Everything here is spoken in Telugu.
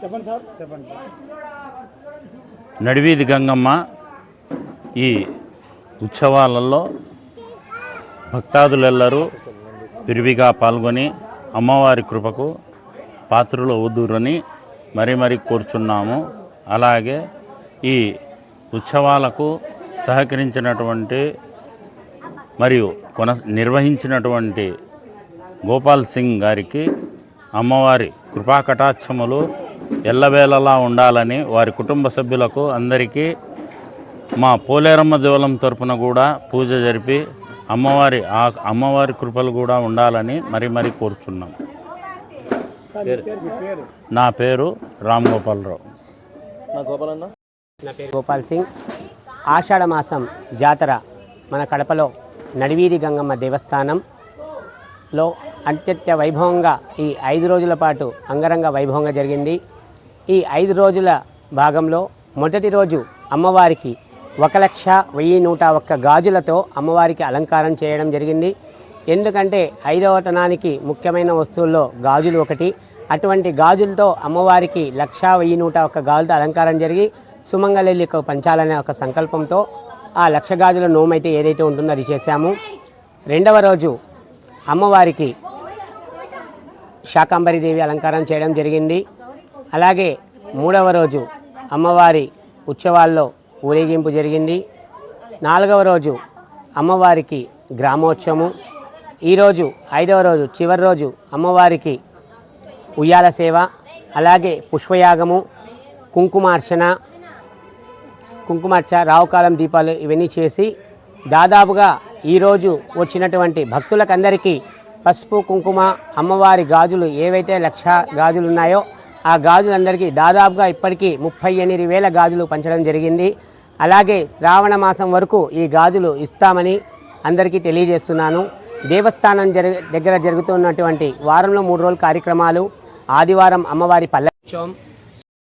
చెప్పండి సార్. చెప్పండి నడివీధి గంగమ్మ ఈ ఉత్సవాలలో భక్తాదులెల్లరూ విరివిగా పాల్గొని అమ్మవారి కృపకు పాత్రలు అవుదురని మరి మరి కోరుచున్నాము. అలాగే ఈ ఉత్సవాలకు సహకరించినటువంటి మరియు కొన నిర్వహించినటువంటి గోపాల్ సింగ్ గారికి అమ్మవారి కృపాకటాక్షములు ఎల్లవేళలా ఉండాలని వారి కుటుంబ సభ్యులకు అందరికీ మా పోలేరమ్మ దేవలం తరపున కూడా పూజ జరిపి అమ్మవారి ఆ అమ్మవారి కృపలు కూడా ఉండాలని మరి మరి కోరుచున్నాం. నా పేరు రామ్ గోపాలరావు నా పేరు గోపాల్ సింగ్. ఆషాఢ మాసం జాతర మన కడపలో నడివీధి గంగమ్మ దేవస్థానంలో అత్యంత వైభవంగా ఈ ఐదు రోజుల పాటు అంగరంగ వైభవంగా జరిగింది. ఈ ఐదు రోజుల భాగంలో మొదటి రోజు అమ్మవారికి ఒక లక్ష వెయ్యి నూట ఒక్క గాజులతో అమ్మవారికి అలంకారం చేయడం జరిగింది. ఎందుకంటే ఐదవతనానికి ముఖ్యమైన వస్తువుల్లో గాజులు ఒకటి. అటువంటి గాజులతో అమ్మవారికి లక్ష వెయ్యి నూట ఒక్క గాజులతో అలంకారం జరిగి సుమంగళికు పంచాలనే ఒక సంకల్పంతో ఆ లక్ష గాజుల నోమైతే ఏదైతే ఉంటుందో అది చేశాము. రెండవ రోజు అమ్మవారికి శాకాంబరిదేవి అలంకారం చేయడం జరిగింది. అలాగే మూడవ రోజు అమ్మవారి ఉత్సవాల్లో ఊరేగింపు జరిగింది. నాలుగవ రోజు అమ్మవారికి గ్రామోత్సవము. ఈరోజు ఐదవ రోజు చివరి రోజు అమ్మవారికి ఉయ్యాల సేవ అలాగే పుష్పయాగము కుంకుమార్చన కుంకుమార్చ రావుకాలం దీపాలు ఇవన్నీ చేసి దాదాపుగా ఈరోజు వచ్చినటువంటి భక్తులకందరికీ పసుపు కుంకుమ అమ్మవారి గాజులు ఏవైతే లక్ష గాజులు ఉన్నాయో ఆ గాజులందరికీ దాదాపుగా ఇప్పటికీ ముప్పై ఎనిమిది వేల గాజులు పంచడం జరిగింది. అలాగే శ్రావణ మాసం వరకు ఈ గాజులు ఇస్తామని అందరికీ తెలియజేస్తున్నాను. దేవస్థానం జరి దగ్గర జరుగుతున్నటువంటి వారంలో మూడు రోజుల కార్యక్రమాలు. ఆదివారం అమ్మవారి పల్లె